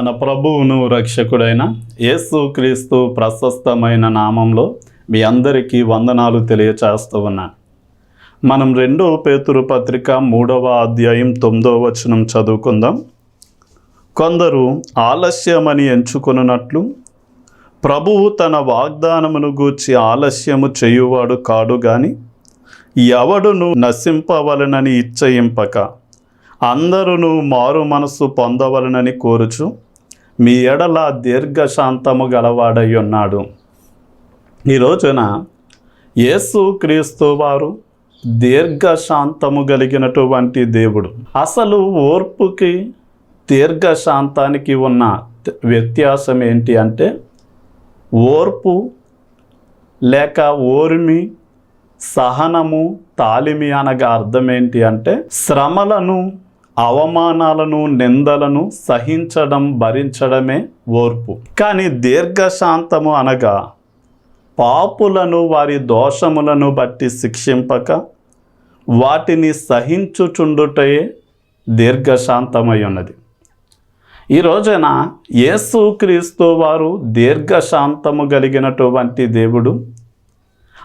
మన ప్రభువును రక్షకుడైన యేసుక్రీస్తు ప్రశస్తమైన నామంలో మీ అందరికీ వందనాలు తెలియచేస్తూ ఉన్నాను. మనం రెండో పేతురు పత్రిక మూడవ అధ్యాయం తొమ్మిదవ వచనం చదువుకుందాం. కొందరు ఆలస్యమని ఎంచుకొనున్నట్లు ప్రభువు తన వాగ్దానమును గూర్చి ఆలస్యము చేయువాడు కాడు గాని ఎవడును నశింపవలనని ఇచ్చయింపక అందరును మారు మనస్సు పొందవలనని కోరుచు మీ ఎడల దీర్ఘశాంతము గలవాడై ఉన్నాడు ఈ రోజున యేసు క్రీస్తు వారు దీర్ఘశాంతము కలిగినటువంటి దేవుడు. అసలు ఓర్పుకి దీర్ఘశాంతానికి ఉన్న వ్యత్యాసం ఏంటి అంటే ఓర్పు లేక ఓర్మి సహనము తాలిమి అనగా అర్థం ఏంటి అంటే శ్రమలను అవమానాలను నిందలను సహించడం భరించడమే ఓర్పు. కానీ దీర్ఘశాంతము అనగా పాపులను వారి దోషములను బట్టి శిక్షింపక వాటిని సహించుచుండుటయే దీర్ఘశాంతమై ఉన్నది ఈ రోజున యేసుక్రీస్తు వారు దీర్ఘశాంతము కలిగినటువంటి దేవుడు.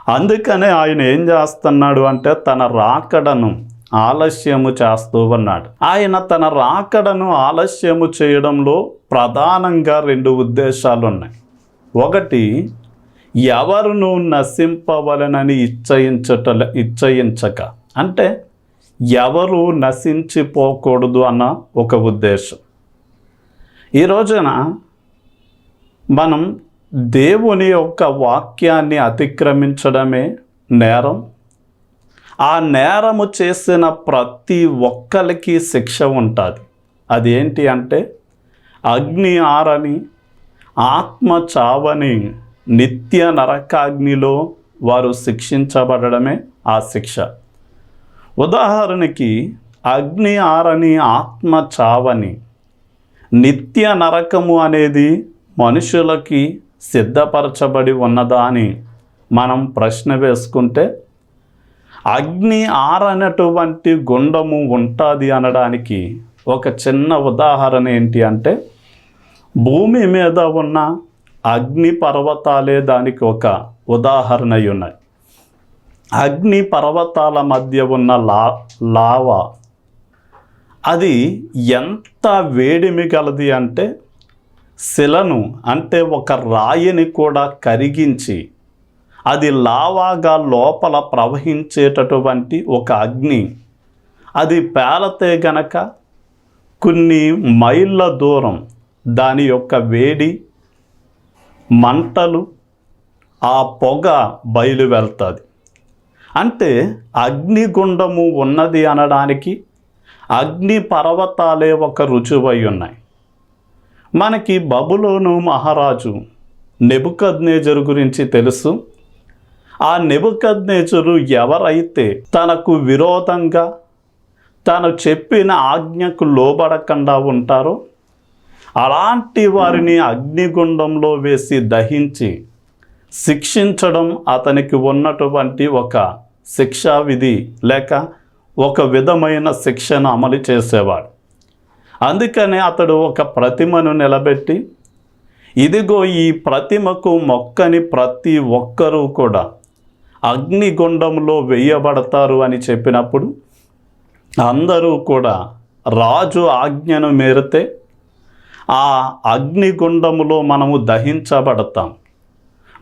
అందుకనే ఆయన ఏం చేస్తున్నాడు అంటే తన రాకడను ఆలస్యము చేస్తూ ఉన్నాడు. ఆయన తన రాకడను ఆలస్యము చేయడంలో ప్రధానంగా రెండు ఉద్దేశాలు ఉన్నాయి ఒకటి ఎవరును నశింపవలనని ఇచ్చయించట ఇచ్చయించక. అంటే ఎవరు నశించిపోకూడదు అన్న ఒక ఉద్దేశం. ఈ రోజున మనం దేవుని యొక్క వాక్యాన్ని అతిక్రమించడమే నేరం ఆ నేరము చేసిన ప్రతి ఒక్కరికి శిక్ష ఉంటుంది. అది ఏంటి అంటే అగ్ని ఆరని ఆత్మ చావని నిత్య నరకాగ్నిలో వారు శిక్షించబడమే ఆ శిక్ష. ఉదాహరణకి అగ్ని ఆరని ఆత్మ చావని నిత్య నరకము అనేది మనుషులకి సిద్ధపరచబడి ఉన్నదా అని మనం ప్రశ్న వేసుకుంటే అగ్ని ఆరనటువంటి గుండము ఉంటుంది అనడానికి ఒక చిన్న ఉదాహరణ ఏంటి అంటే భూమి మీద ఉన్న అగ్ని పర్వతాలే దానికి ఒక ఉదాహరణ ఉన్నాయి. అగ్ని పర్వతాల మధ్య ఉన్న లా లావా అది ఎంత వేడిమి గలది అంటే శిలను అంటే ఒక రాయిని కూడా కరిగించి అది లావాగా లోపల ప్రవహించేటటువంటి ఒక అగ్ని. అది పేలతే గనక కొన్ని మైళ్ళ దూరం దాని యొక్క వేడి మంటలు ఆ పొగ బయలు వెళ్తుంది. అంటే అగ్నిగుండము ఉన్నది అనడానికి అగ్ని పర్వతాలే ఒక రుజువై ఉన్నాయి. మనకి బబులోను మహారాజు నెబుకద్నేజరు గురించి తెలుసు. ఆ నెబుకద్నేజరు ఎవరైతే తనకు విరోధంగా తను చెప్పిన ఆజ్ఞకు లోబడకుండా ఉంటారో అలాంటి వారిని అగ్నిగుండంలో వేసి దహించి శిక్షించడం అతనికి ఉన్నటువంటి ఒక శిక్షా విధి లేక ఒక విధమైన శిక్షను అమలు చేసేవాడు. అందుకనే అతడు ఒక ప్రతిమను నిలబెట్టి ఇదిగో ఈ ప్రతిమకు మొక్కని ప్రతి ఒక్కరూ కూడా అగ్నిగుండంలో వేయబడతారు అని చెప్పినప్పుడు అందరూ కూడా రాజు ఆజ్ఞను మేరితే ఆ అగ్నిగుండములో మనము దహించబడతాం.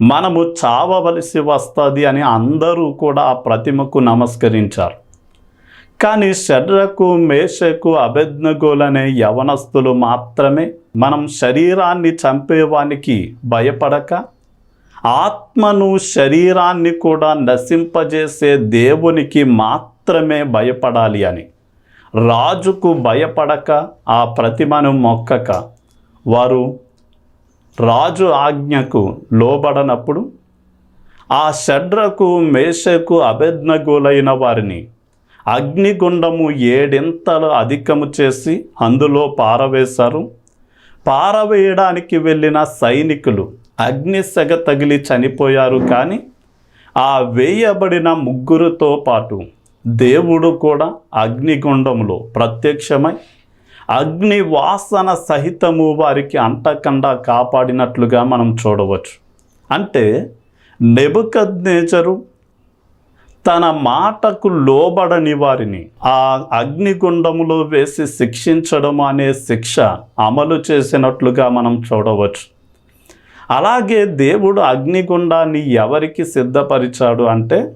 మనము చావవలసి వస్తుంది అని అందరూ కూడా ఆ ప్రతిమకు నమస్కరించారు. కానీ శర్రకు మేషకు అభెజ్ఞగోలనే యవనస్తులు మాత్రమే మనం శరీరాన్ని చంపేవానికి భయపడక ఆత్మను శరీరాన్ని కూడా నశింపజేసే దేవునికి మాత్రమే భయపడాలి అని. రాజుకు భయపడక ఆ ప్రతిమను మొక్కక. వారు రాజు ఆజ్ఞకు లోబడనప్పుడు ఆ షడ్రకు మేషకు అభెజ్ఞగులైన వారిని అగ్నిగుండము ఏడింతలు అధికము చేసి అందులో పారవేశారు. పారవేయడానికి వెళ్ళిన సైనికులు అగ్నిసగ తగిలి చనిపోయారు కానీ ఆ వేయబడిన ముగ్గురుతో పాటు దేవుడు కూడా అగ్నిగుండంలో ప్రత్యక్షమై అగ్ని వాసన సహితము వారికి అంటకుండా కాపాడినట్లుగా మనం చూడవచ్చు. అంటే నెబుకద్నేచరు తన మాటకు లోబడని వారిని ఆ అగ్నిగుండములో వేసి శిక్షించడం అనే శిక్ష అమలు చేసినట్లుగా మనం చూడవచ్చు. అలాగే దేవుడు అగ్నిగుండాన్ని ఎవరికి సిద్ధపరిచాడు అంటే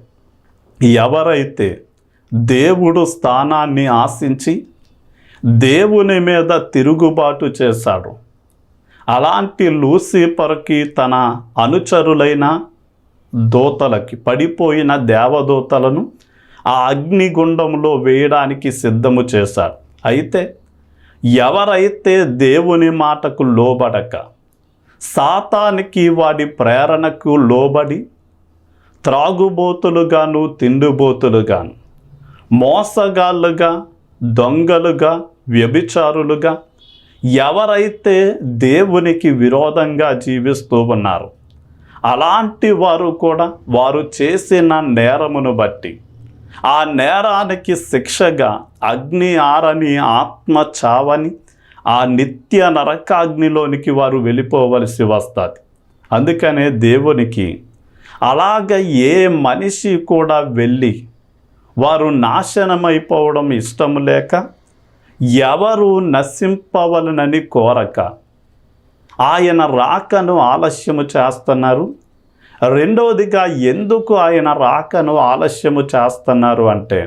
ఎవరైతే దేవుడు స్థానాన్ని ఆశించి దేవుని మీద తిరుగుబాటు చేశాడు అలాంటి లూసిఫర్కి తన అనుచరులైన దూతలకి పడిపోయిన దేవదూతలను ఆ అగ్నిగుండంలో వేయడానికి సిద్ధము చేశాడు. అయితే ఎవరైతే దేవుని మాటకు లోబడక సాతానికి వాడి ప్రేరణకు లోబడి త్రాగుబోతులుగాను తిండిబోతులుగాను మోసగాళ్ళుగా దొంగలుగా వ్యభిచారులుగా ఎవరైతే దేవునికి విరోధంగా జీవిస్తూ ఉన్నారు అలాంటి వారు కూడా వారు చేసిన నేరమును బట్టి ఆ నేరానికి శిక్షగా అగ్ని ఆరని ఆత్మ చావని ఆ నిత్య నరకాగ్నిలోనికి వారు వెళ్ళిపోవలసి వస్తుంది. అందుకనే దేవునికి అలాగ ఏ మనిషి కూడా వెళ్ళి వారు నాశనమైపోవడం ఇష్టం లేక ఎవరు నశింపవలనని కోరక ఆయన రాకను ఆలస్యము చేస్తున్నారు. రెండవదిగా ఎందుకు ఆయన రాకను ఆలస్యము చేస్తున్నారు అంటే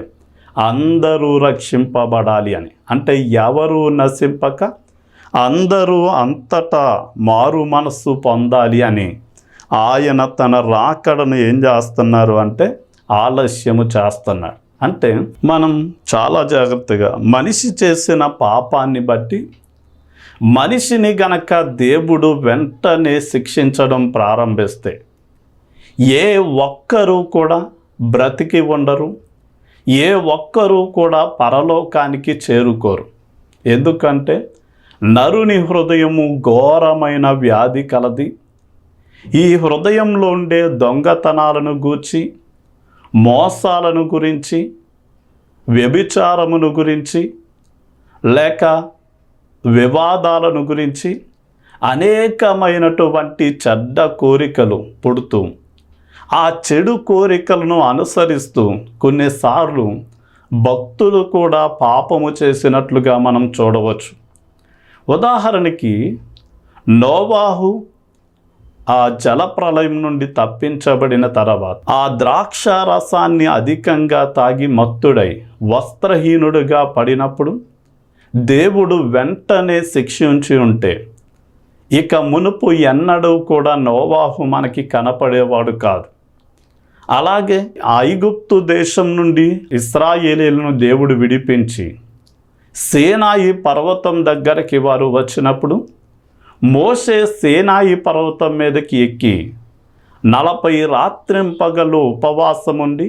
అందరూ రక్షింపబడాలి అని. అంటే ఎవరు నశింపక? అందరూ అంతటా మారు మనస్సు పొందాలి అని. ఆయన తన రాకడను ఏం చేస్తున్నారు అంటే ఆలస్యము చేస్తున్నాడు అంటే మనం చాలా జాగ్రత్తగా మనిషి చేసిన పాపాన్ని బట్టి మనిషిని గనక దేవుడు వెంటనే శిక్షించడం ప్రారంభిస్తే ఏ ఒక్కరూ కూడా బ్రతికి ఉండరు ఏ ఒక్కరూ కూడా పరలోకానికి చేరుకోరు. ఎందుకంటే నరుని హృదయము ఘోరమైన వ్యాధి కలది. ఈ హృదయంలో ఉండే దొంగతనాలను గూర్చి మోసాలను గురించి వ్యభిచారమును గురించి లేక వివాదాలను గురించి అనేకమైనటువంటి చెడ్డ కోరికలు పుడుతూ ఆ చెడు కోరికలను అనుసరిస్తూ కొన్నిసార్లు భక్తులు కూడా పాపము చేసినట్లుగా మనం చూడవచ్చు. ఉదాహరణకి నోవాహు ఆ జలప్రలయం నుండి తప్పించబడిన తర్వాత ఆ ద్రాక్ష రసాన్ని అధికంగా తాగి మత్తుడై వస్త్రహీనుడుగా పడినప్పుడు దేవుడు వెంటనే శిక్షించి ఉంటే ఇక మునుపు ఎన్నడూ కూడా నోవాహు మనకి కనపడేవాడు కాదు. అలాగే ఐగుప్తు దేశం నుండి ఇస్రాయేలీలను దేవుడు విడిపించి సేనాయి పర్వతం దగ్గరికి వారు వచ్చినప్పుడు మోసే సేనాయి పర్వతం మీదకి ఎక్కి నలభై రాత్రింపగలు ఉపవాసముండి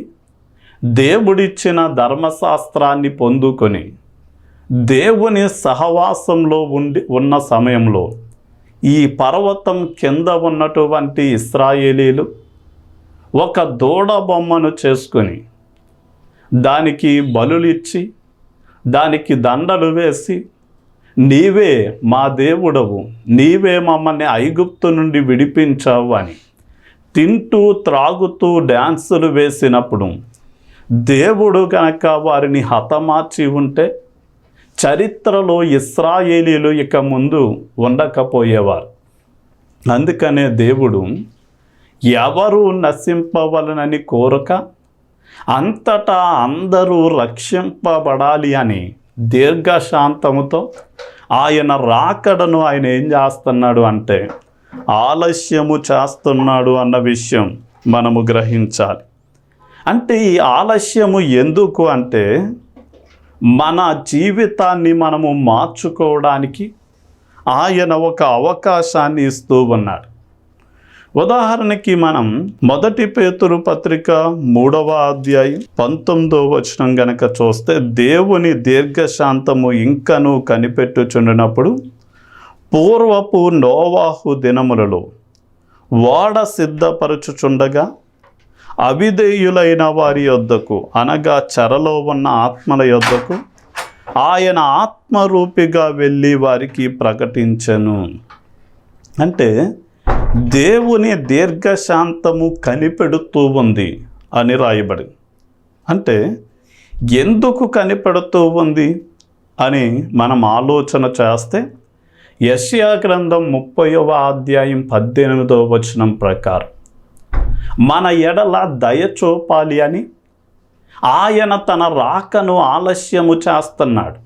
దేవుడిచ్చిన ధర్మశాస్త్రాన్ని పొందుకొని దేవుని సహవాసంలో ఉండి ఉన్న సమయంలో ఈ పర్వతం కింద ఉన్నటువంటి ఇస్రాయేలీలు ఒక దూడ బొమ్మను చేసుకొని దానికి బలులిచ్చి దానికి దండలు వేసి నీవే మా దేవుడవు నీవే మమ్మల్ని ఐగుప్తు నుండి విడిపించావు అని తింటూ త్రాగుతూ డ్యాన్సులు వేసినప్పుడు దేవుడు కనుక వారిని హతమార్చి ఉంటే చరిత్రలో ఇస్రాయేలీలు ఇక ముందు ఉండకపోయేవారు. అందుకనే దేవుడు ఎవరు నశింపవలనని కోరక? అంతటా అందరూ రక్షింపబడాలి అని దీర్ఘశాంతముతో ఆయన రాకడను ఆయన ఏం చేస్తున్నాడు అంటే ఆలస్యము చేస్తున్నాడు అన్న విషయం మనము గ్రహించాలి. అంటే ఈ ఆలస్యము ఎందుకు అంటే మన జీవితాన్ని మనము మార్చుకోవడానికి ఆయన ఒక అవకాశాన్ని ఇస్తూ ఉన్నాడు. ఉదాహరణకి మనం మొదటి పేతురు పత్రిక మూడవ అధ్యాయం పంతొమ్మిదో వచనం గనక చూస్తే దేవుని దీర్ఘశాంతము ఇంకను కనిపెట్టుచుండినప్పుడు పూర్వపు నోవాహు దినములలో వాడ సిద్ధపరచుచుండగా అవిధేయులైన వారి యొద్దకు అనగా చెరలో ఉన్న ఆత్మల యొద్దకు ఆయన ఆత్మరూపిగా వెళ్ళి వారికి ప్రకటించను. అంటే దేవుని దీర్ఘశాంతము కనిపెడుతూ ఉంది అని రాయబడి. అంటే ఎందుకు కనిపెడుతూ ఉంది అని మనం ఆలోచన చేస్తే యష్యా గ్రంథం ముప్పైవ అధ్యాయం పద్దెనిమిదవ వచనం ప్రకారం మన ఎడల దయ చూపాలి అని ఆయన తన రాకను ఆలస్యము చేస్తున్నాడు.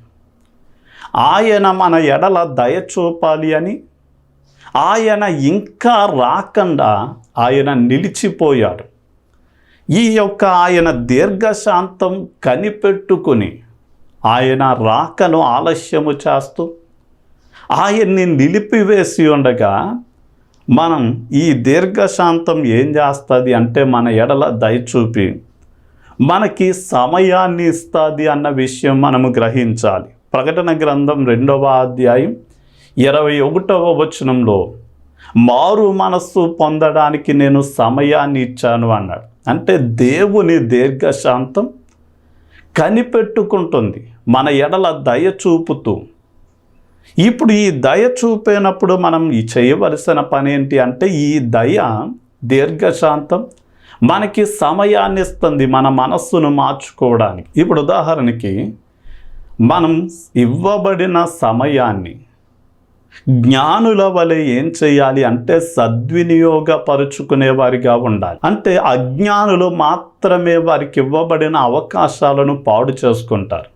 ఆయన మన ఎడల దయ చూపాలి అని ఆయన ఇంకా రాకుండా ఆయన నిలిచిపోయాడు. ఈ యొక్క ఆయన దీర్ఘశాంతం కనిపెట్టుకుని ఆయన రాకను ఆలస్యము చేస్తూ ఆయన్ని నిలిపివేసి ఉండగా మనం ఈ దీర్ఘశాంతం ఏం చేస్తుంది అంటే మన ఎడల దయచూపి మనకి సమయాన్ని ఇస్తుంది అన్న విషయం మనము గ్రహించాలి. ప్రకటన గ్రంథం రెండవ అధ్యాయం ఇరవై ఒకటవ వచనంలో మారు మనస్సు పొందడానికి నేను సమయాన్ని ఇచ్చాను అన్నాడు. అంటే దేవుని దీర్ఘశాంతం కనిపెట్టుకుంటుంది. మన ఎడల దయ చూపుతూ. ఇప్పుడు ఈ దయ చూపేనప్పుడు మనం ఈ చేయవలసిన పని ఏంటి అంటే ఈ దయ దీర్ఘశాంతం మనకి సమయాన్ని ఇస్తుంది మన మనస్సును మార్చుకోవడానికి. ఇప్పుడు ఉదాహరణకి మనం ఇవ్వబడిన సమయాన్ని జ్ఞానుల వలె ఏం చేయాలి అంటే సద్వినియోగపరుచుకునే వారిగా ఉండాలి. అంటే అజ్ఞానులు మాత్రమే వారికి ఇవ్వబడిన అవకాశాలను పాడు చేసుకుంటారు.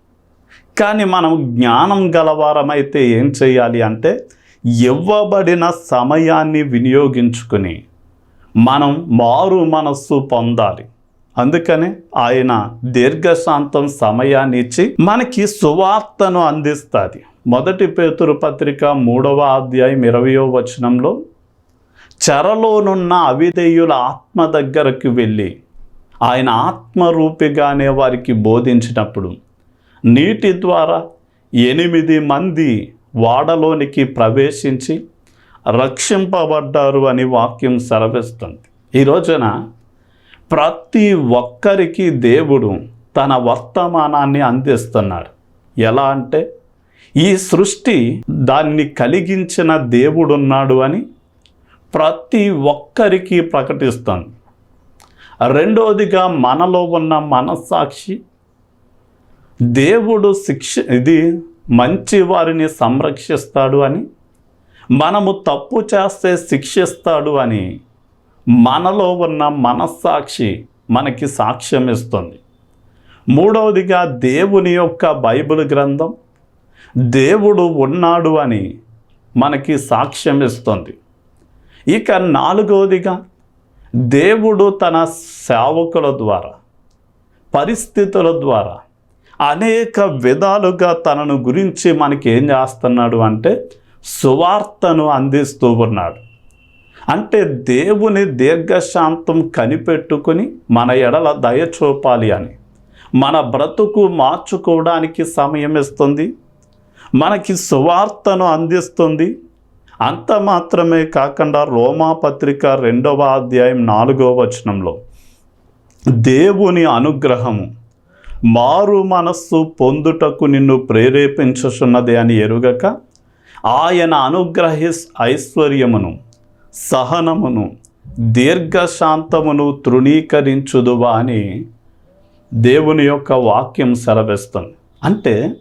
కానీ మనం జ్ఞానం గలవారమైతే ఏం చేయాలి అంటే ఇవ్వబడిన సమయాన్ని వినియోగించుకుని మనం మారు మనస్సు పొందాలి. అందుకనే ఆయన దీర్ఘశాంతం సమయాన్ని ఇచ్చి మనకి సువార్తను అందిస్తుంది. మొదటి పేతురు పత్రిక మూడవ అధ్యాయం ఇరవయో వచనంలో చెరలోనున్న అవిధేయుల ఆత్మ దగ్గరకు వెళ్ళి ఆయన ఆత్మరూపిగానే వారికి బోధించినప్పుడు నీటి ద్వారా ఎనిమిది మంది వాడలోనికి ప్రవేశించి రక్షింపబడ్డారు అని వాక్యం సెలవిస్తుంది. ఈ రోజున ప్రతి ఒక్కరికి దేవుడు తన వర్తమానాన్ని అందిస్తున్నాడు. ఎలా అంటే ఈ సృష్టి దాన్ని కలిగించిన దేవుడున్నాడు అని ప్రతి ఒక్కరికి ప్రకటిస్తాను. రెండవదిగా మనలో ఉన్న మనస్సాక్షి దేవుడు శిక్ష ఇది మంచి వారిని సంరక్షిస్తాడు అని మనము తప్పు చేస్తే శిక్షిస్తాడు అని మనలో ఉన్న మనస్సాక్షి మనకి సాక్ష్యం ఇస్తుంది మూడవదిగా దేవుని యొక్క బైబిల్ గ్రంథం దేవుడు ఉన్నాడు అని మనకి సాక్ష్యం ఇస్తుంది. ఇక నాలుగవదిగా దేవుడు తన సేవకుల ద్వారా పరిస్థితుల ద్వారా అనేక విధాలుగా తనను గురించి మనకి ఏం చేస్తున్నాడు అంటే సువార్తను అందిస్తూ ఉన్నాడు. అంటే దేవుని దీర్ఘశాంతం కనిపెట్టుకుని మన ఎడల దయ చూపాలి అని మన బ్రతుకు మార్చుకోవడానికి సమయం ఇస్తుంది. మనకి సువార్తను అందిస్తుంది. అంత మాత్రమే కాకుండా రోమా పత్రిక రెండవ అధ్యాయం నాలుగవ వచనంలో దేవుని అనుగ్రహము మారు మనస్సు పొందుటకు నిన్ను ప్రేరేపించుచున్నది అని ఎరుగక ఆయన అనుగ్రహి ఐశ్వర్యమును సహనమును దీర్ఘశాంతమును తృణీకరించుదువా అని దేవుని యొక్క వాక్యం సెలవిస్తుంది. అంటే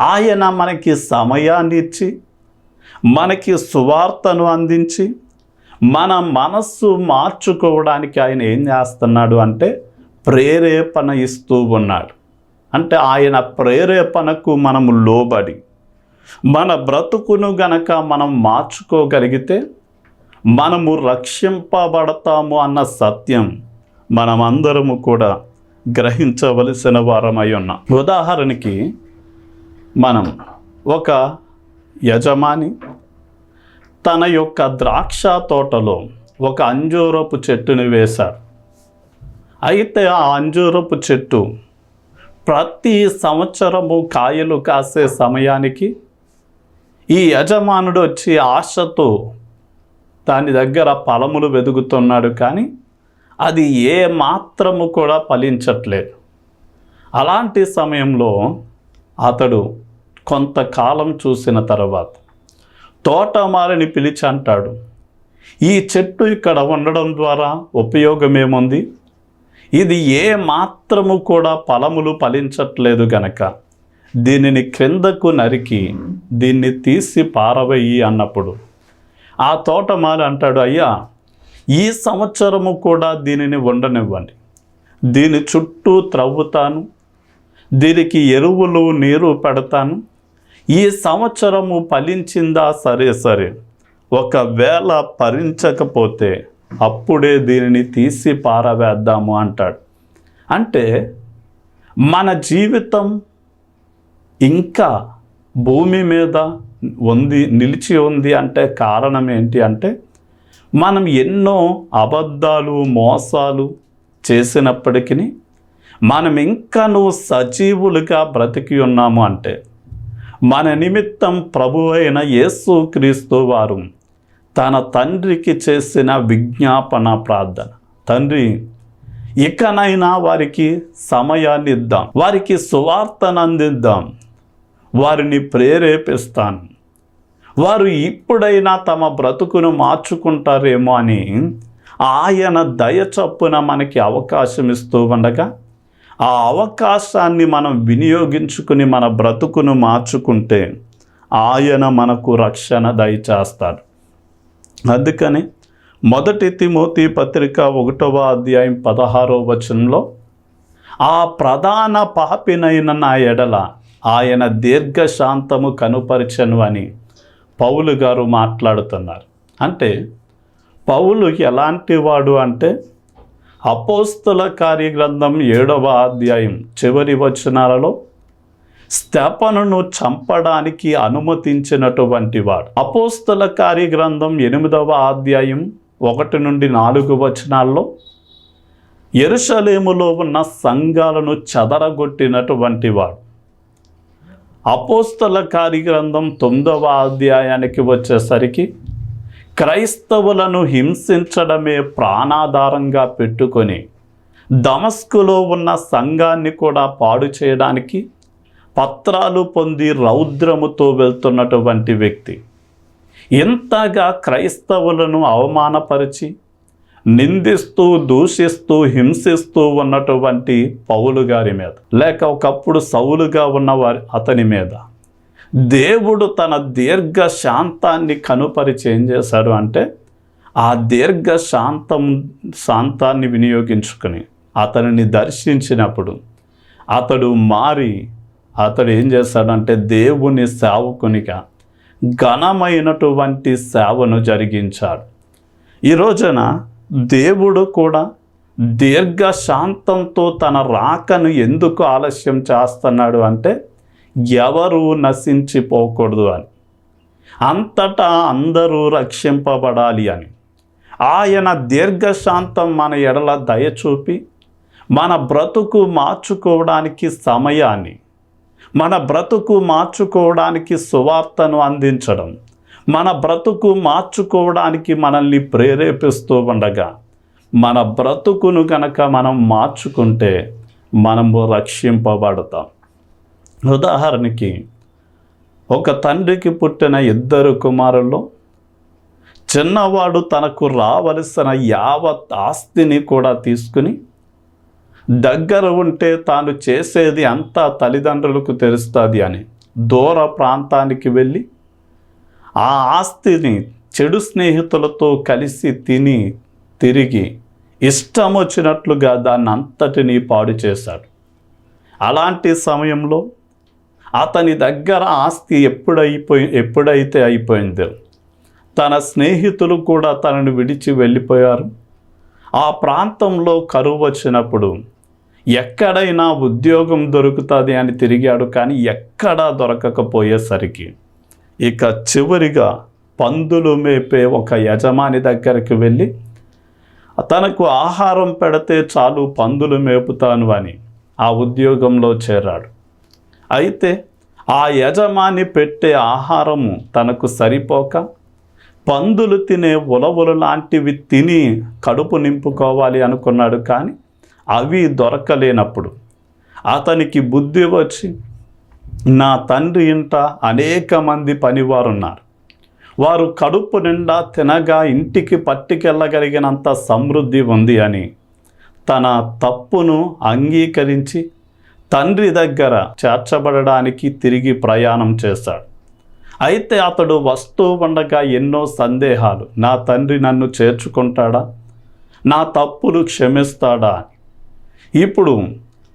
ఆయన మనకి సమయాన్ని ఇచ్చి మనకి సువార్తను అందించి మన మనస్సు మార్చుకోవడానికి ఆయన ఏం చేస్తున్నాడు అంటే ప్రేరేపణ ఇస్తూ ఉన్నాడు. అంటే ఆయన ప్రేరేపణకు మనము లోబడి మన బ్రతుకును గనక మనం మార్చుకోగలిగితే మనము రక్షింపబడతాము అన్న సత్యం మనమందరము కూడా గ్రహించవలసిన వారమై ఉన్నాం. ఉదాహరణకి మనం ఒక యజమాని తన యొక్క ద్రాక్ష తోటలో ఒక అంజూరపు చెట్టుని వేశాడు అయితే ఆ అంజూరపు చెట్టు ప్రతి సంవత్సరము కాయలు కాసే సమయానికి ఈ యజమానుడు వచ్చి ఆశతో దాని దగ్గర ఫలములు వెదుగుతున్నాడు కానీ అది ఏ మాత్రము కూడా ఫలించట్లేదు. అలాంటి సమయంలో అతడు కొంతకాలం చూసిన తర్వాత తోటమాలిని పిలిచి అంటాడు ఈ చెట్టు ఇక్కడ ఉండడం ద్వారా ఉపయోగం ఏముంది ఇది ఏ మాత్రము కూడా ఫలములు ఫలించట్లేదు గనక. దీనిని క్రిందకు నరికి దీన్ని తీసి పారవేయి అన్నప్పుడు. ఆ తోటమాలి అంటాడు అయ్యా ఈ సంవత్సరము కూడా దీనిని ఉండనివ్వండి దీని చుట్టూ త్రవ్వుతాను. దీనికి ఎరువులు నీరు పెడతాను. ఈ సంవత్సరము ఫలించిందా సరే సరే. ఒకవేళ ఫలించకపోతే అప్పుడే దీనిని తీసి పారవేద్దాము అంటాడు. అంటే మన జీవితం ఇంకా భూమి మీద ఉంది నిలిచి ఉంది అంటే కారణం ఏంటి అంటే మనం ఎన్నో అబద్ధాలు మోసాలు చేసినప్పటికీ మనం ఇంకా నువ్వు సజీవులుగా బ్రతికి ఉన్నాము అంటే మన నిమిత్తం ప్రభు అయిన యేసు క్రీస్తు వారు తన తండ్రికి చేసిన విజ్ఞాపన ప్రార్థన. తండ్రి ఇకనైనా వారికి సమయాన్ని ఇద్దాం. వారికి సువార్తను అందిద్దాం వారిని ప్రేరేపిస్తాను. వారు ఇప్పుడైనా తమ బ్రతుకును మార్చుకుంటారేమో అని ఆయన దయ చొప్పున మనకి అవకాశం ఇస్తూ ఉండగా ఆ అవకాశాన్ని మనం వినియోగించుకుని మన బ్రతుకును మార్చుకుంటే ఆయన మనకు రక్షణ దయచేస్తాడు. అందుకని మొదటి తిమోతి పత్రిక ఒకటవ అధ్యాయం పదహారో వచనంలో ఆ ప్రధాన పాపినైన నా ఎడల ఆయన దీర్ఘశాంతము కనుపరిచను అని పౌలు గారు మాట్లాడుతున్నారు. అంటే పౌలు ఎలాంటి వాడు అంటే అపోస్తుల కార్యగ్రంథం ఏడవ అధ్యాయం చివరి వచనాలలో స్థాపనను చంపడానికి అనుమతించినటువంటి వాడు. అపోస్తుల కార్యగ్రంథం ఎనిమిదవ అధ్యాయం ఒకటి నుండి నాలుగు వచనాల్లో ఎరుషలేములో ఉన్న సంఘాలను చదరగొట్టినటువంటి వాడు. అపోస్తల కార్యగ్రంథం తొమ్మిదవ అధ్యాయానికి వచ్చేసరికి క్రైస్తవులను హింసించడమే ప్రాణాధారంగా పెట్టుకొని దమస్కులో ఉన్న సంఘాన్ని కూడా పాడు చేయడానికి పత్రాలు పొంది రౌద్రముతో వెళ్తున్నటువంటి వ్యక్తి. ఇంతగా క్రైస్తవులను అవమానపరిచి నిందిస్తూ దూషిస్తూ హింసిస్తూ ఉన్నటువంటి పౌలు గారి మీద లేక ఒకప్పుడు సౌలుగా ఉన్నవారి అతని మీద. దేవుడు తన దీర్ఘ శాంతాన్ని కనుపరిచి ఏం చేశాడు అంటే ఆ దీర్ఘ శాంతం శాంతాన్ని వినియోగించుకొని అతనిని దర్శించినప్పుడు అతడు మారి అతడు ఏం చేశాడంటే దేవుని సేవకునిగా ఘనమైనటువంటి సేవను జరిగించాడు. ఈ రోజున దేవుడు కూడా దీర్ఘ శాంతంతో తన రాకను ఎందుకు ఆలస్యం చేస్తున్నాడు అంటే ఎవరు నశించిపోకూడదు అని. అంతటా అందరూ రక్షింపబడాలి అని. ఆయన దీర్ఘశాంతం మన ఎడల దయ చూపి మన బ్రతుకు మార్చుకోవడానికి సమయాన్ని మన బ్రతుకు మార్చుకోవడానికి సువార్తను అందించడం మన బ్రతుకు మార్చుకోవడానికి మనల్ని ప్రేరేపిస్తూ ఉండగా మన బ్రతుకును కనుక మనం మార్చుకుంటే మనము రక్షింపబడతాం. ఉదాహరణకి ఒక తండ్రికి పుట్టిన ఇద్దరు కుమారుల్లో చిన్నవాడు తనకు రావలసిన యావత్ ఆస్తిని కూడా తీసుకుని దగ్గర ఉంటే తాను చేసేది అంతా తల్లిదండ్రులకు తెలుస్తుంది అని దూర ప్రాంతానికి వెళ్ళి ఆ ఆస్తిని చెడు స్నేహితులతో కలిసి తిని తిరిగి ఇష్టం వచ్చినట్లుగా దాన్ని అంతటినీ పాడు చేశాడు. అలాంటి సమయంలో అతని దగ్గర ఆస్తి ఎప్పుడైపోయి ఎప్పుడైతే అయిపోయిందో తన స్నేహితులు కూడా తనను విడిచి వెళ్ళిపోయారు. ఆ ప్రాంతంలో కరువు వచ్చినప్పుడు ఎక్కడైనా ఉద్యోగం దొరుకుతుంది అని తిరిగాడు కానీ ఎక్కడా దొరకకపోయేసరికి ఇక చివరిగా పందులు మేపే ఒక యజమాని దగ్గరికి వెళ్ళి తనకు ఆహారం పెడితే చాలు పందులు మేపుతాను అని ఆ ఉద్యోగంలో చేరాడు. అయితే ఆ యజమాని పెట్టే ఆహారము తనకు సరిపోక పందులు తినే ఉలవలు లాంటివి తిని కడుపు నింపుకోవాలి అనుకున్నాడు కానీ అవి దొరకలేనప్పుడు అతనికి బుద్ధి వచ్చి నా తండ్రి ఇంట అనేక మంది పనివారున్నారు. వారు కడుపు నిండా తినగా ఇంటికి పట్టుకెళ్ళగలిగినంత సమృద్ధి ఉంది అని తన తప్పును అంగీకరించి తండ్రి దగ్గర చేర్చబడడానికి తిరిగి ప్రయాణం చేశాడు. అయితే అతడు వస్తూ ఉండగా ఎన్నో సందేహాలు. నా తండ్రి నన్ను చేర్చుకుంటాడా? నా తప్పులు క్షమిస్తాడా? ఇప్పుడు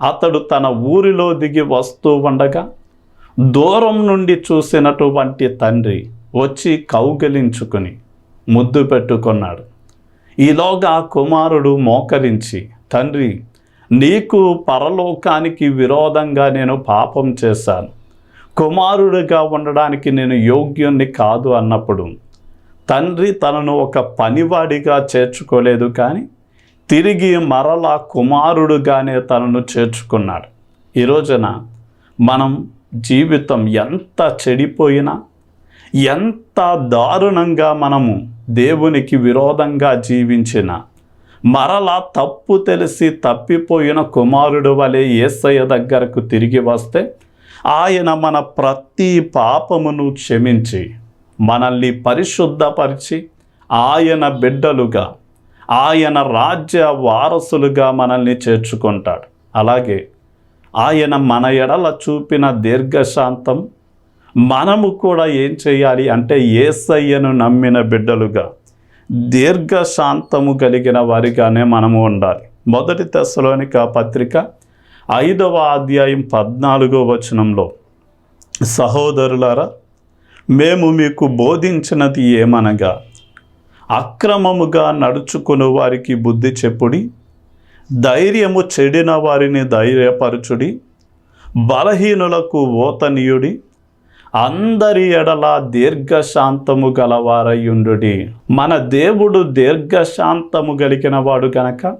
అతడు తన ఊరిలో దిగి వస్తూ ఉండగా దూరం నుండి చూసినటువంటి తండ్రి వచ్చి కౌగలించుకుని ముద్దు పెట్టుకున్నాడు. ఈలోగా కుమారుడు మోకరించి తండ్రి నీకు పరలోకానికి విరోధంగా నేను పాపం చేశాను. కుమారుడిగా ఉండడానికి నేను యోగ్యుణ్ణి కాదు అన్నప్పుడు తండ్రి తనను ఒక పనివాడిగా చేర్చుకోలేదు కానీ తిరిగి మరలా కుమారుడుగానే తనను చేర్చుకున్నాడు. ఈ రోజున మనం జీవితం ఎంత చెడిపోయినా ఎంత దారుణంగా మనము దేవునికి విరోధంగా జీవించిన మరలా తప్పు తెలిసి తప్పిపోయిన కుమారుడు వలె ఏసయ్య దగ్గరకు తిరిగి వస్తే ఆయన మన ప్రతి పాపమును క్షమించి మనల్ని పరిశుద్ధపరిచి ఆయన బిడ్డలుగా ఆయన రాజ్య వారసులుగా మనల్ని చేర్చుకుంటాడు. అలాగే ఆయన మన ఎడల చూపిన దీర్ఘశాంతం మనము కూడా ఏం చేయాలి అంటే ఏసయ్యను నమ్మిన బిడ్డలుగా దీర్ఘశాంతము కలిగిన వారిగానే మనము ఉండాలి. మొదటి తెశలోనిక పత్రిక ఐదవ అధ్యాయం పద్నాలుగో వచనంలో సహోదరులారా మేము మీకు బోధించినది ఏమనగా అక్రమముగా నడుచుకుని వారికి బుద్ధి చెప్పుడి ధైర్యము చెడిన వారిని ధైర్యపరచుడి బలహీనులకు ఓతనీయుడి అందరి ఎడల దీర్ఘశాంతము గలవారయుండు మన దేవుడు దీర్ఘశాంతము గలిగిన వాడు కనుక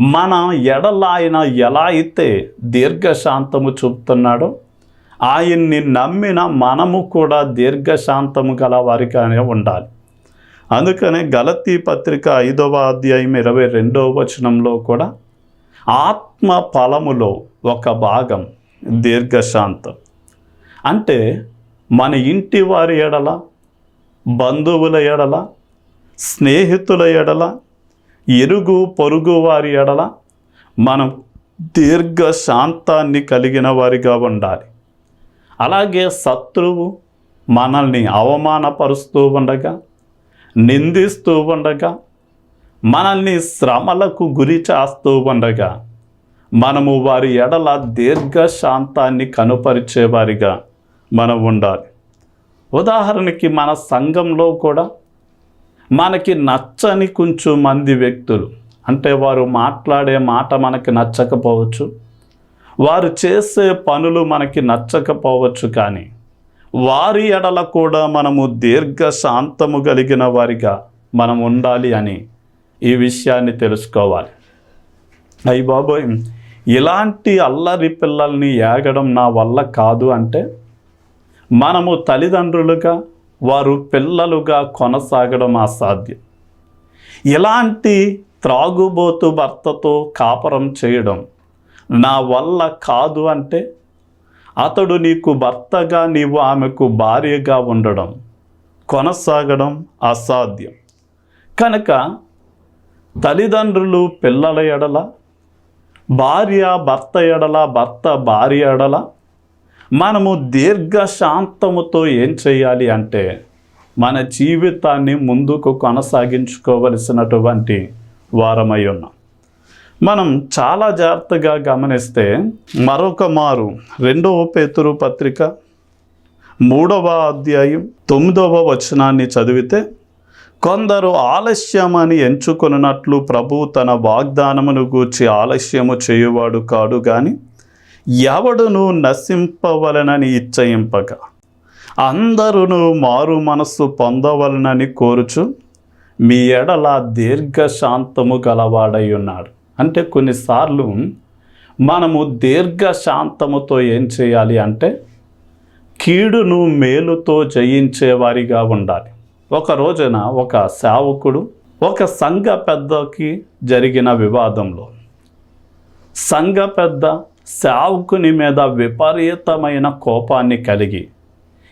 మన ఎడల ఆయన ఎలా అయితే దీర్ఘశాంతము చూపుతున్నాడో ఆయన్ని నమ్మిన మనము కూడా దీర్ఘశాంతము గల వారిగానే ఉండాలి. అందుకనే గలతీ పత్రిక ఐదవ అధ్యాయం ఇరవై రెండవ వచనంలో కూడా ఆత్మ ఫలములో ఒక భాగం దీర్ఘశాంతం. అంటే మన ఇంటి వారి ఎడల బంధువుల ఎడల స్నేహితుల ఎడల ఎరుగు పొరుగు వారి ఎడల మనం దీర్ఘ శాంతాన్ని కలిగిన వారిగా ఉండాలి. అలాగే శత్రువు మనల్ని అవమానపరుస్తూ ఉండగా నిందిస్తూ ఉండగా మనల్ని శ్రమలకు గురి చేస్తూ ఉండగా మనము వారి ఎడల దీర్ఘ శాంతాన్ని కనుపరిచేవారిగా మనం ఉండాలి ఉదాహరణకి మన సంఘంలో కూడా మనకి నచ్చని కొంచెం మంది వ్యక్తులు అంటే వారు మాట్లాడే మాట మనకి నచ్చకపోవచ్చు వారు చేసే పనులు మనకి నచ్చకపోవచ్చు కానీ వారి ఎడల కూడా మనము దీర్ఘ శాంతము కలిగిన వారిగా మనం ఉండాలి అని ఈ విషయాన్ని తెలుసుకోవాలి. అయ్యి బాబోయ్ ఇలాంటి అల్లరి పిల్లల్ని ఏగడం నా వల్ల కాదు అంటే మనము తల్లిదండ్రులుగా వారు పిల్లలుగా కొనసాగడం అసాధ్యం. ఇలాంటి త్రాగుబోతు భర్తతో కాపరం చేయడం నా వల్ల కాదు అంటే అతడు నీకు భర్తగా నీవు ఆమెకు భార్యగా ఉండడం కొనసాగడం అసాధ్యం. కనుక తల్లిదండ్రులు పిల్లల ఎడల భార్య భర్త ఎడల భర్త భార్య ఎడల మనము దీర్ఘశాంతముతో ఏం చేయాలి అంటే మన జీవితాన్ని ముందుకు కొనసాగించుకోవలసినటువంటి వారమై ఉన్నాం. మనం చాలా జాగ్రత్తగా గమనిస్తే మరొక మారు రెండవ పేతురు పత్రిక మూడవ అధ్యాయం తొమ్మిదవ వచనాన్ని చదివితే కొందరు ఆలస్యమని ఎంచుకున్నట్లు ప్రభు తన వాగ్దానమును గూర్చి ఆలస్యము చేయువాడు కాడు కానీ ఎవడును నశింపవలనని ఇచ్చయింపక. అందరును మారు మనస్సు పొందవలనని కోరుచు మీ ఎడల దీర్ఘశాంతము గలవాడై ఉన్నాడు అంటే కొన్నిసార్లు మనము దీర్ఘశాంతముతో ఏం చేయాలి అంటే కీడును మేలుతో జయించేవారిగా ఉండాలి. ఒక రోజున ఒక సేవకుడు ఒక సంఘ పెద్దకి జరిగిన వివాదంలో సంఘ పెద్ద సేవకుని మీద విపరీతమైన కోపాన్ని కలిగి.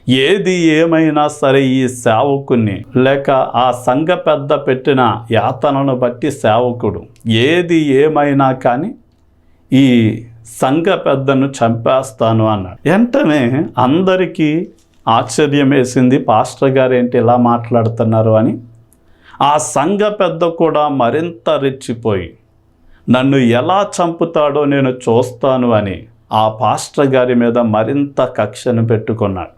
ఏది ఏమైనా సరే ఈ సేవకుని లేక ఆ సంఘ పెద్ద పెట్టిన యాతనను బట్టి సేవకుడు. ఏది ఏమైనా కానీ ఈ సంఘ పెద్దను చంపేస్తాను అన్నాడు. వెంటనే అందరికీ ఆశ్చర్యం వేసింది పాస్టర్ గారు ఏంటి ఇలా మాట్లాడుతున్నారు అని. ఆ సంఘ పెద్ద కూడా మరింత రెచ్చిపోయి నన్ను ఎలా చంపుతాడో నేను చూస్తాను అని ఆ పాస్టర్ గారి మీద మరింత కక్షను పెట్టుకున్నాడు.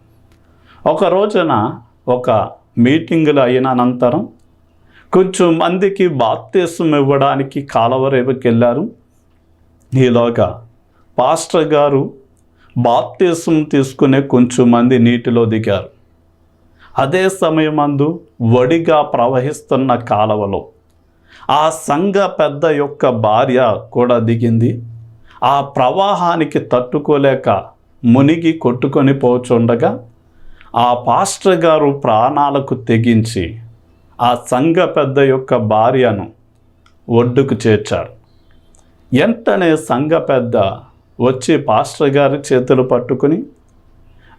ఒక రోజున ఒక మీటింగులు అయిన అనంతరం కొంచెం మందికి బాప్తీసం ఇవ్వడానికి కాలవరేపుకి వెళ్ళారు. ఈలోగా పాస్టర్ గారు బాప్తీసం తీసుకునే కొంచెం మంది నీటిలో దిగారు. అదే సమయమందు వడిగా ప్రవహిస్తున్న కాలవలో ఆ సంఘ పెద్ద యొక్క భార్య కూడా దిగింది. ఆ ప్రవాహానికి తట్టుకోలేక మునిగి కొట్టుకొని పోచుండగా ఆ పాస్టర్ గారు ప్రాణాలకు తెగించి ఆ సంఘ పెద్ద యొక్క భార్యను ఒడ్డుకు చేర్చారు. వెంటనే సంఘ పెద్ద వచ్చి పాస్టర్ గారి చేతులు పట్టుకుని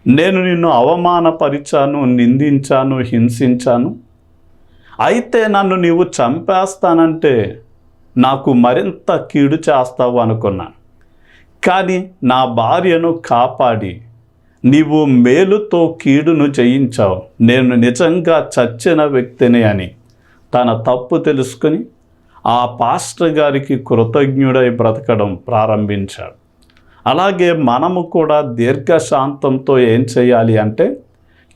నేను నిన్ను అవమానపరిచాను నిందించాను హింసించాను అయితే నన్ను నీవు చంపేస్తానంటే నాకు మరింత కీడు చేస్తావు అనుకున్నాను కానీ నా భార్యను కాపాడి నీవు మేలుతో కీడును జయించావు నేను నిజంగా చచ్చిన వ్యక్తిని అని తన తప్పు తెలుసుకుని ఆ పాస్టర్ గారికి కృతజ్ఞుడై బ్రతకడం ప్రారంభించాడు. అలాగే మనము కూడా దీర్ఘశాంతంతో ఏం చేయాలి అంటే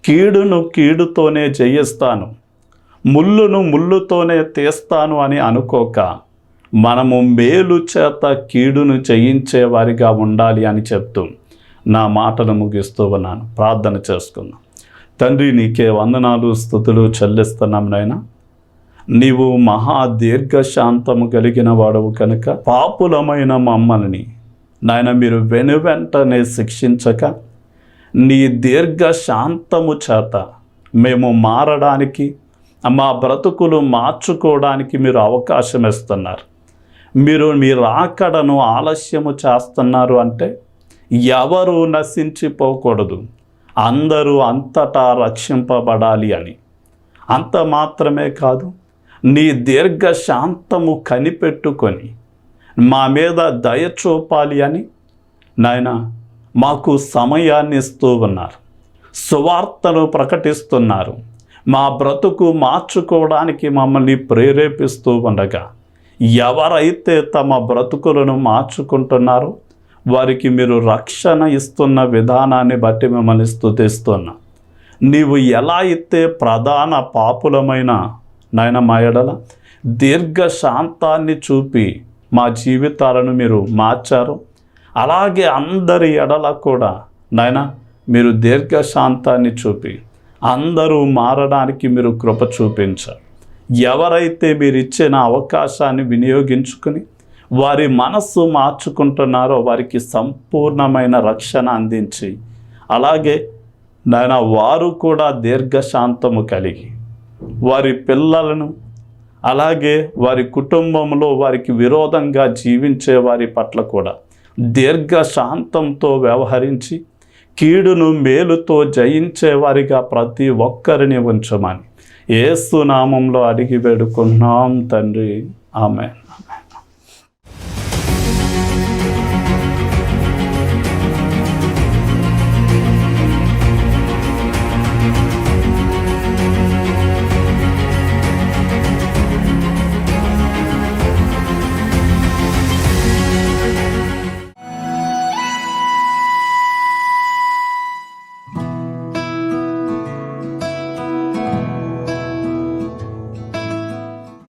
కీడును కీడుతోనే జయిస్తాను ముళ్ళును ముళ్ళుతోనే తీస్తాను అని అనుకోక మనము మేలు చేత కీడును చేయించేవారిగా ఉండాలి అని చెప్తూ నా మాటను ముగిస్తూ ఉన్నాను. ప్రార్థన చేసుకున్నాను తండ్రి నీకే వందనాలు స్థుతులు చెల్లిస్తున్నాం నాయనా. నీవు మహా దీర్ఘశాంతము కలిగిన వాడవు కనుక పాపులమైన మమ్మల్ని నాయన మీరు వెను వెంటనే శిక్షించక నీ దీర్ఘశాంతము చేత మేము మారడానికి మా బ్రతుకులు మార్చుకోవడానికి మీరు అవకాశం ఇస్తున్నారు. మీరు మీ రాకడను ఆలస్యము చేస్తున్నారు అంటే ఎవరు నశించిపోకూడదు. అందరూ అంతటా రక్షింపబడాలి అని. అంత మాత్రమే కాదు నీ దీర్ఘ శాంతము కనిపెట్టుకొని మా మీద దయ చూపాలి అని నాయన మాకు సమయాన్ని ఇస్తూ ఉన్నారు. సువార్తను ప్రకటిస్తున్నారు. మా బ్రతుకు మార్చుకోవడానికి మమ్మల్ని ప్రేరేపిస్తూ ఉండగా ఎవరైతే తమ బ్రతుకులను మార్చుకుంటున్నారో వారికి మీరు రక్షణ ఇస్తున్న విధానాన్ని బట్టి మిమ్మల్ని స్థుతిస్తున్నా. నీవు ఎలా అయితే ప్రధాన పాపులమైన నాయన మా ఎడల దీర్ఘశాంతాన్ని చూపి మా జీవితాలను మీరు మార్చారు అలాగే అందరి ఎడల కూడా నాయన మీరు దీర్ఘశాంతాన్ని చూపి అందరూ మారడానికి మీరు కృప చూపించారు. ఎవరైతే మీరు ఇచ్చిన అవకాశాన్ని వినియోగించుకుని వారి మనస్సు మార్చుకుంటున్నారో వారికి సంపూర్ణమైన రక్షణ అందించి అలాగే నాయన వారు కూడా దీర్ఘశాంతము కలిగి వారి పిల్లలను అలాగే వారి కుటుంబంలో వారికి విరోధంగా జీవించే వారి పట్ల కూడా దీర్ఘశాంతంతో వ్యవహరించి కీడును మేలుతో జయించేవారిగా ప్రతి ఒక్కరిని ఉంచమని ఏసు నామంలో అడిగి వేడుకున్నాం తండ్రి. ఆమె